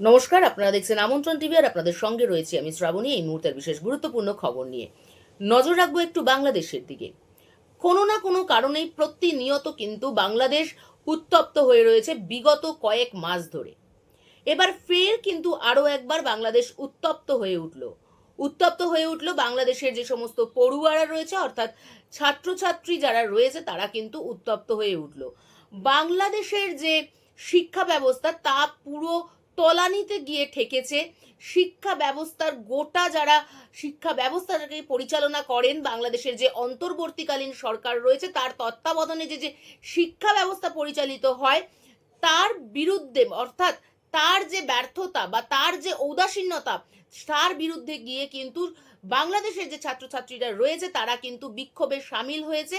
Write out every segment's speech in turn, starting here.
নমস্কার, আপনারা দেখছেন আমন্ত্রণ টিভি আর আপনাদের সঙ্গে রয়েছে আমি শ্রাবণী। এই মুহূর্তের বিশেষ গুরুত্বপূর্ণ খবর নিয়ে। নজর রাখব একটু বাংলাদেশের দিকে। কোনো না কোনো কারণেই প্রতিনিয়ত কিন্তু বাংলাদেশ উত্তপ্ত হয়ে রয়েছে বিগত কয়েক মাস ধরে। এবার ফের কিন্তু আরও একবার বাংলাদেশ উত্তপ্ত হয়ে উঠল। উত্তপ্ত হয়ে উঠল বাংলাদেশের যে সমস্ত পড়ুয়ারা রয়েছে, অর্থাৎ ছাত্রছাত্রী যারা রয়েছে, তারা কিন্তু উত্তপ্ত হয়ে উঠল। বাংলাদেশের যে শিক্ষা ব্যবস্থা, তা পুরো তলানিতে গিয়ে ঠেকেছে। শিক্ষা ব্যবস্থার গোটা যারা শিক্ষা ব্যবস্থাটাকে পরিচালনা করেন, বাংলাদেশের যে অন্তর্বর্তীকালীন সরকার রয়েছে, তার তত্ত্বাবধানে যে যে শিক্ষা ব্যবস্থা পরিচালিত হয়, তার বিরুদ্ধে অর্থাৎ তার যে ব্যর্থতা বা তার যে ঔদাসীন্যতা তার বিরুদ্ধে গিয়ে কিন্তু বাংলাদেশের যে ছাত্রছাত্রীরা রয়েছে, তারা কিন্তু বিক্ষোভে সামিল হয়েছে।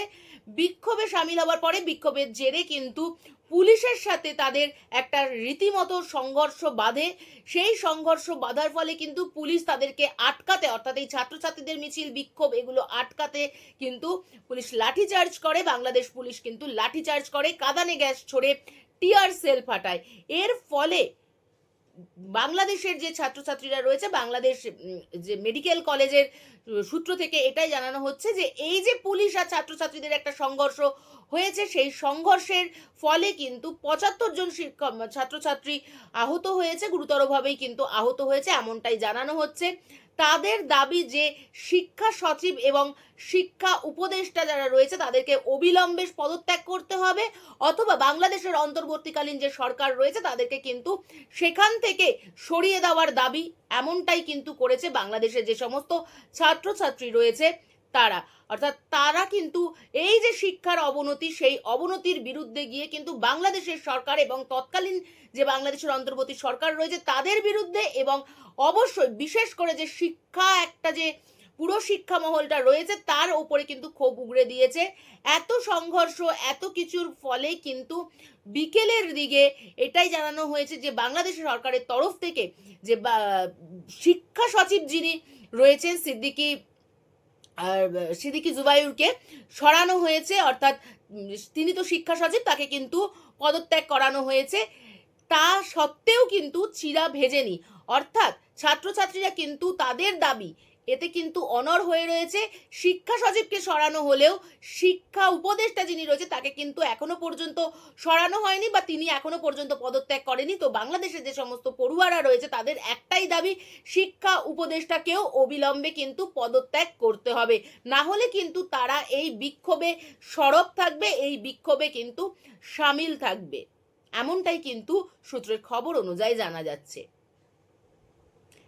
বিক্ষোভে সামিল হওয়ার পরে বিক্ষোভের জেরে কিন্তু পুলিশের সাথে তাদের একটা রীতিমতো সংঘর্ষ বাঁধে। সেই সংঘর্ষ বাঁধার ফলে কিন্তু পুলিশ তাদেরকে আটকাতে, অর্থাৎ এই ছাত্রছাত্রীদের মিছিল, বিক্ষোভ, এগুলো আটকাতে কিন্তু পুলিশ লাঠিচার্জ করে। বাংলাদেশ পুলিশ কিন্তু লাঠিচার্জ করে, কাদানে গ্যাস ছড়ে টিয়ার সেল ফাটায়। এর ফলে বাংলাদেশের যে ছাত্রছাত্রীরা রয়েছে, বাংলাদেশ যে মেডিকেল কলেজের সূত্র থেকে এটাই জানানো হচ্ছে যে এই যে পুলিশ আর ছাত্রছাত্রীদের একটা সংঘর্ষ হয়েছে সেই সংঘর্ষের ফলে কিন্তু পঁচাত্তর জন শিক্ষক, ছাত্রছাত্রী আহত হয়েছে, গুরুতরভাবেই কিন্তু আহত হয়েছে এমনটাই জানানো হচ্ছে। তাদের দাবি যে শিক্ষা সচিব এবং শিক্ষা উপদেষ্টা যারা রয়েছে তাদেরকে অবিলম্বে পদত্যাগ করতে হবে অথবা বাংলাদেশের অন্তর্বর্তীকালীন যে সরকার রয়েছে তাদেরকে কিন্তু সেখান থেকে সরিয়ে দেওয়ার দাবি এমনটাই কিন্তু করেছে বাংলাদেশের যে সমস্ত ছাত্রছাত্রী রয়েছে। তারা। অর্থাৎ তারা কিন্তু এই যে শিক্ষার অবনতি, সেই অবনতির বিরুদ্ধে গিয়ে কিন্তু বাংলাদেশের সরকার এবং তৎকালীন যে বাংলাদেশের অন্তর্বর্তী সরকার রয়েছে তাদের বিরুদ্ধে এবং অবশ্যই বিশেষ করে যে শিক্ষা, একটা যে পুরো শিক্ষা মহলটা রয়েছে তার ওপরে কিন্তু ক্ষোভ উগড়ে দিয়েছে। এত সংঘর্ষ, এত কিছুর ফলে কিন্তু বিকেলের দিকে এটাই জানানো হয়েছে যে বাংলাদেশ সরকারের তরফ থেকে যে শিক্ষা সচিব যিনি রয়েছেন সিদ্দিকী সিদ্দিকী জুবাইরকে সরানো হয়েছে, অর্থাৎ তিনি তো শিক্ষা সচিব, তাকে কিন্তু পদত্যাগ করানো হয়েছে। তা সত্ত্বেও কিন্তু চিরা ভেজেনি। অর্থাৎ ছাত্রছাত্রীরা কিন্তু তাদের দাবি এতে কিন্তু অনর হয়ে রয়েছে শিক্ষা সচিবকে সরানো হলেও শিক্ষা উপদেষ্টা যিনি রয়েছে তাকে কিন্তু এখনও পর্যন্ত সরানো হয়নি বা তিনি এখনও পর্যন্ত পদত্যাগ করেনি। তো বাংলাদেশে যে সমস্ত পড়ুয়ারা রয়েছে তাদের একটাই দাবি, শিক্ষা উপদেষ্টাকেও অবিলম্বে কিন্তু পদত্যাগ করতে হবে। না হলে কিন্তু তারা এই বিক্ষোভে সরব থাকবে, এই বিক্ষোভে কিন্তু সামিল থাকবে। এমনটাই কিন্তু সূত্রের খবর অনুযায়ী জানা যাচ্ছে।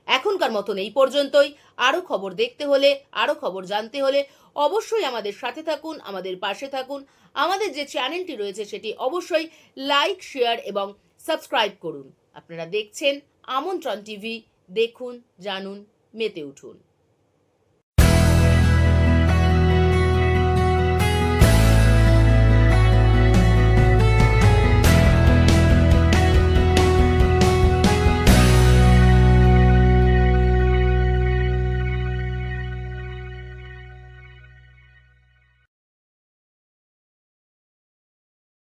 এখনকার মতন এই পর্যন্তই। আরও খবর দেখতে হলে, আরও খবর জানতে হলে অবশ্যই আমাদের সাথে থাকুন, আমাদের পাশে থাকুন। আমাদের যে চ্যানেলটি রয়েছে সেটি অবশ্যই লাইক, শেয়ার এবং সাবস্ক্রাইব করুন। আপনারা দেখছেন আমন্ত্রণ টিভি, দেখুন, জানুন, মেতে উঠুন।